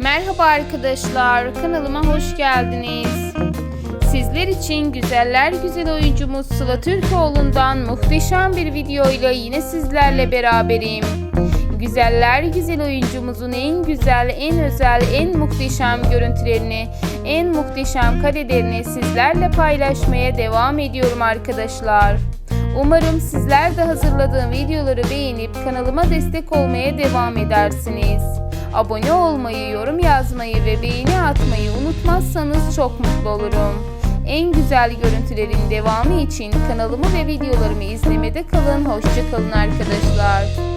Merhaba arkadaşlar, kanalıma hoş geldiniz. Sizler için güzeller güzel oyuncumuz Sıla Türkoğlu'ndan muhteşem bir videoyla yine sizlerle beraberim. Güzeller güzel oyuncumuzun en güzel, en özel, en muhteşem görüntülerini, en muhteşem karelerini sizlerle paylaşmaya devam ediyorum arkadaşlar. Umarım sizler de hazırladığım videoları beğenip kanalıma destek olmaya devam edersiniz. Abone olmayı, yorum yazmayı ve beğeni atmayı unutmazsanız çok mutlu olurum. En güzel görüntülerin devamı için kanalımı ve videolarımı izlemede kalın. Hoşçakalın arkadaşlar.